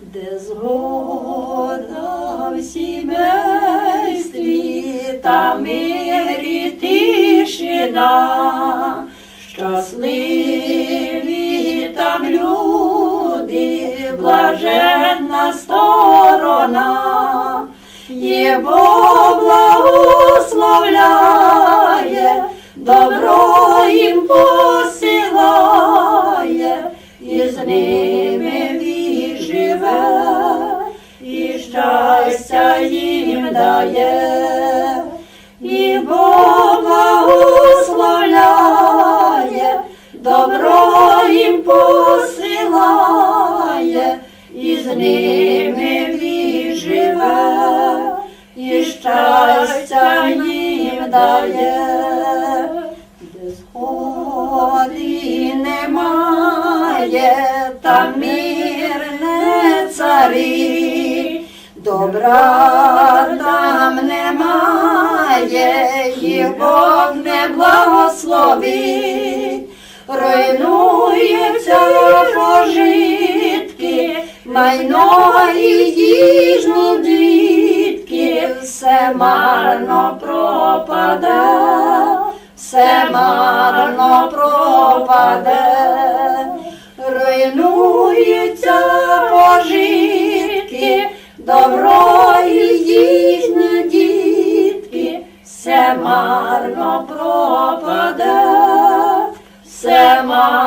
де згода в сімействі та мирі тишина, щасливі там люди, блаженна сторона, Єбо благословляє, добро їм посилає, і з ними дає, і Бог благословляє, добро їм посилає, і з ними він і щастя їм дає, де сходи немає, там мир не царі, добра там немає, і Бог не благословить, руйнуються пожитки, майно і їжні дітки, все марно пропаде, все марно пропаде, руйнуються все марно пропаде, все марно